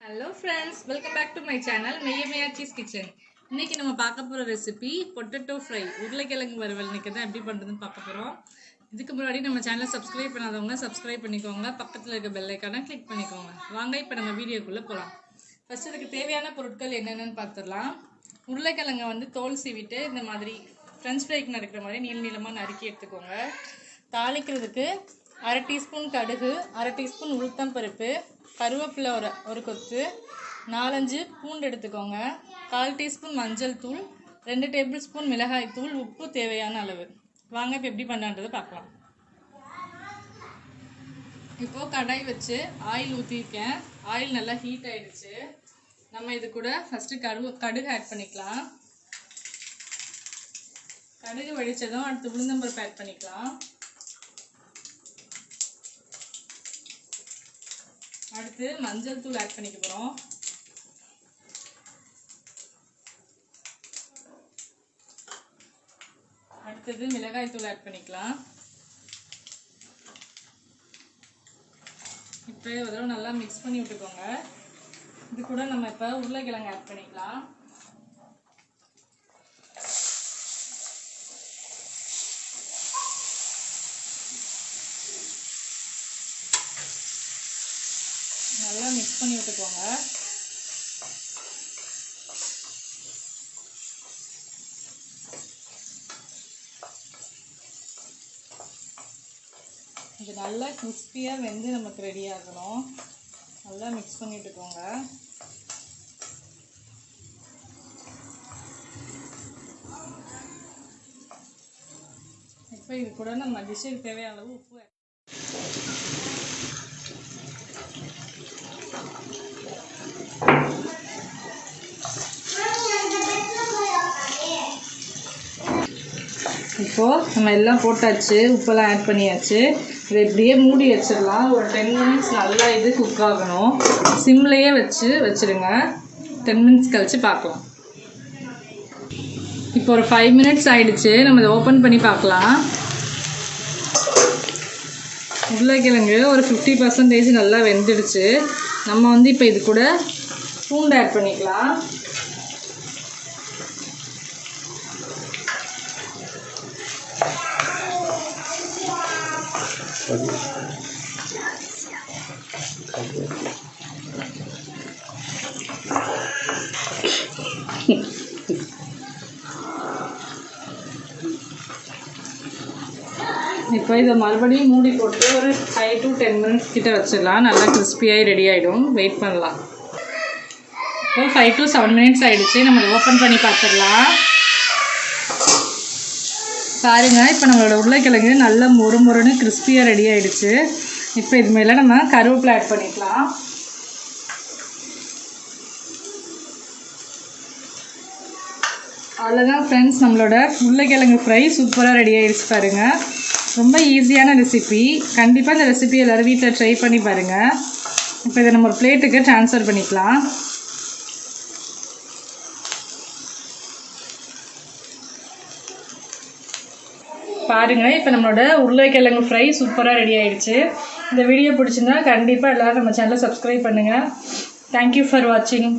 Hello friends welcome back to my channel மெய்யமையா சீஸ் kitchen இன்னைக்கு நம்ம பார்க்க போகிற ரெசிபி பொட்டேட்டோ ஃப்ரை உருளைக்கிழங்கு வறுவல். இன்னைக்கு தான் எப்படி பண்ணுறதுன்னு பார்க்க போகிறோம் இதுக்கு முன்னாடி நம்ம சேனலை சப்ஸ்கிரைப் பண்ணாதவங்க சப்ஸ்கிரைப் பண்ணிக்கோங்க. பக்கத்தில் இருக்க பெல்லைக்கான கிளிக் பண்ணிக்கோங்க. வாங்க இப்போ நம்ம வீடியோக்குள்ளே போகலாம் ஃபர்ஸ்ட் இதுக்கு தேவையான பொருட்கள் என்னென்னு பார்த்துடலாம். உருளைக்கிழங்கை வந்து தோல் சீவிட்டு இந்த மாதிரி ஃப்ரெஞ்ச் ஃப்ரைக்கு நறுக்கிற மாதிரி நீள நீளமாக நறுக்கி எடுத்துக்கோங்க. தாளிக்கிறதுக்கு அரை டீஸ்பூன் கடுகு அரை டீஸ்பூன் உளுத்தம் பருப்பு கருவேப்பிலை ஒரு ஒரு கொத்து நாலஞ்சு பூண்டு எடுத்துக்கோங்க. கால் டீஸ்பூன் மஞ்சள் தூள் ரெண்டு டேபிள் ஸ்பூன் மிளகாய் தூள் உப்பு தேவையான அளவு. வாங்க இப்போ எப்படி பண்ணான்றதை பார்க்கலாம். இப்போ கடாய் வச்சு ஆயில் ஊற்றிருக்கேன் ஆயில் நல்லா ஹீட் ஆயிடுச்சு. நம்ம இது கூட ஃபஸ்ட்டு கடுகு கடுகு ஆட் பண்ணிக்கலாம். கடுகு வெடிச்சதும் அடுத்து உளுந்தம்பருப்பு ஆட் பண்ணிக்கலாம். அடுத்து மஞ்சள் தூள் ஆட் பண்ணிக்க போகிறோம் அடுத்தது மிளகாய் தூள் ஆட் பண்ணிக்கலாம். இப்போ ஒரு தடவை நல்லா மிக்ஸ் பண்ணி விட்டுக்கோங்க. இது கூட நம்ம இப்போ உருளைக்கிழங்கு ஆட் பண்ணிக்கலாம். நல்லா மிக்ஸ் பண்ணி விட்டுக்கோங்க. இது நல்லா கிறிஸ்பியாக வெந்து நமக்கு ரெடி ஆகணும். நல்லா மிக்ஸ் பண்ணி விட்டுக்கோங்க. இப்போ இது கூட நம்ம டிஷ்ஷுக்கு தேவையான அளவு உப்பு இப்போது நம்ம எல்லாம் போட்டாச்சு உப்பெல்லாம் ஆட் பண்ணியாச்சு. இதை இப்படியே மூடி வச்சிடலாம். ஒரு டென் மினிட்ஸ் நல்லா இது குக் ஆகணும். சிம்லேயே வச்சு வச்சுருங்க டென் மினிட்ஸ் கழித்து பார்க்கலாம். இப்போ ஒரு ஃபைவ் மினிட்ஸ் ஆகிடுச்சு நம்ம இதை ஓப்பன் பண்ணி பார்க்கலாம். உருளைக்கிழங்கு ஒரு ஃபிஃப்டி பர்சன்டேஜ் நல்லா வெந்துடுச்சு. நம்ம வந்து இப்போ இது கூட பூண்டு ஆட் பண்ணிக்கலாம். இப்போ இதை மறுபடியும் மூடி போட்டு ஒரு ஃபைவ் டு டென் மினிட்ஸ் கிட்ட வச்சிடலாம். நல்லா கிறிஸ்பியாகி ரெடி ஆகிடும் வெயிட் பண்ணலாம். இப்போ ஃபைவ் டு செவன் மினிட்ஸ் ஆகிடுச்சு நம்ம ஓப்பன் பண்ணி பார்த்துடலாம். பாருங்கள் இப்போ நம்மளோட உருளைக்கிழங்கு நல்லா மொறு மொறுன்னு கிறிஸ்பியாக ரெடி ஆகிடுச்சு இப்போ இது மேலே நம்ம கருவேப்பிலை ஆட் பண்ணிக்கலாம். அவ்வளோதான் ஃப்ரெண்ட்ஸ் நம்மளோட உருளைக்கிழங்கு ஃப்ரை சூப்பராக ரெடி ஆகிடுச்சு பாருங்கள் ரொம்ப ஈஸியான ரெசிபி கண்டிப்பாக இந்த ரெசிபி எல்லோரும் வீட்டில் ட்ரை பண்ணி பாருங்கள் இப்போ இதை நம்ம ஒரு பிளேட்டுக்கு ட்ரான்ஸ்ஃபர் பண்ணிக்கலாம். பாருங்கள் இப்போ நம்மளோட உருளைக்கிழங்கு ஃப்ரை சூப்பராக ரெடி ஆகிடுச்சு இந்த வீடியோ பிடிச்சிருந்தா கண்டிப்பாக எல்லோரும் நம்ம சேனலை சப்ஸ்கிரைப் பண்ணுங்கள் தேங்க்யூ ஃபார் வாட்சிங்